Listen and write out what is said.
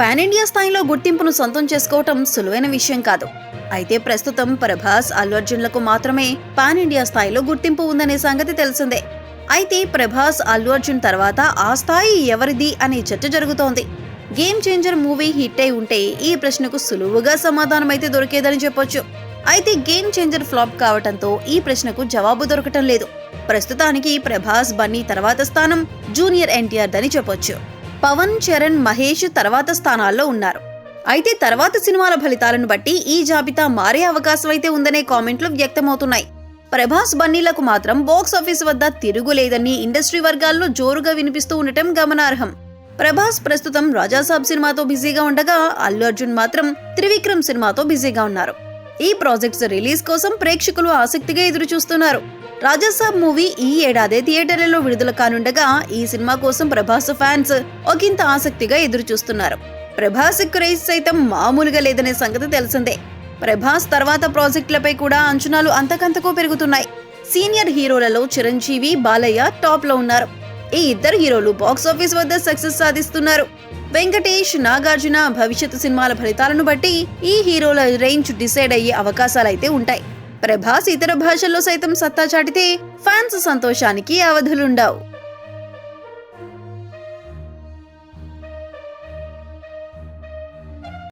Pan India స్థాయిలో గుర్తింపును సొంతం చేసుకోవటం సులువైన విషయం కాదు. అయితే ప్రస్తుతం ప్రభాస్ అల్లు అర్జున్లకు మాత్రమే పాన్ ఇండియా స్థాయిలో గుర్తింపు ఉందనే సంగతి తెలిసిందే. అయితే ప్రభాస్ అల్లు అర్జున్ తర్వాత ఆ స్థాయి ఎవరిది అనే చర్చ జరుగుతోంది. గేమ్ చేంజర్ మూవీ హిట్ అయి ఉంటే ఈ ప్రశ్నకు సులువుగా సమాధానం అయితే దొరికేదని చెప్పొచ్చు. అయితే గేమ్ చేంజర్ ఫ్లాప్ కావటంతో ఈ ప్రశ్నకు జవాబు దొరకటం లేదు. ప్రస్తుతానికి ప్రభాస్ బన్నీ తర్వాత స్థానం జూనియర్ ఎన్టీఆర్ దని చెప్పొచ్చు. పవన్ చరణ్ మహేష్ తర్వాత స్థానాల్లో ఉన్నారు. అయితే తర్వాత సినిమాల ఫలితాలను బట్టి ఈ జాబితా మారే అవకాశం అయితే ఉందనే కామెంట్లు వ్యక్తమవుతున్నాయి. ప్రభాస్ బన్నీలకు మాత్రం బాక్స్ ఆఫీస్ వద్ద తిరుగులేదని ఇండస్ట్రీ వర్గాల్లో జోరుగా వినిపిస్తూ ఉండటం గమనార్హం. ప్రభాస్ ప్రస్తుతం రాజాసాబ్ సినిమాతో బిజీగా ఉండగా అల్లు అర్జున్ మాత్రం త్రివిక్రమ్ సినిమాతో బిజీగా ఉన్నారు. ఈ ప్రాజెక్ట్స్ రిలీజ్ కోసం ప్రేక్షకులు ఆసక్తిగా ఎదురు చూస్తున్నారు రాజాసాబ్ మూవీ ఈ ఏడాదే థియేటర్లలో విడుదల కానుండగా ఈ సినిమా కోసం ప్రభాస్ ఫ్యాన్స్ ఒకంత ఆసక్తిగా ఎదురు చూస్తున్నారు ప్రభాస్ క్రేజ్ సైతం మామూలుగా లేదనే సంగతి తెలిసిందే. ప్రభాస్ తర్వాత ప్రాజెక్టులపై కూడా అంచనాలు అంతకంతకు పెరుగుతున్నాయి. సీనియర్ హీరోలలో చిరంజీవి బాలయ్య టాప్లో ఉన్నారు. ఈ ఇద్దరు హీరోలు బాక్స్ ఆఫీస్ వద్ద సక్సెస్ సాధిస్తున్నారు. వెంకటేష్ నాగార్జున భవిష్యత్తు సినిమాల ఫలితాలను బట్టి ఈ హీరోల రేంజ్ డిసైడ్ అయ్యే అవకాశాలైతే ఉంటాయి. ప్రభాస్ ఇతర భాషల్లో సైతం సత్తా చాటితే ఫ్యాన్స్ సంతోషానికి అవధులుండవు.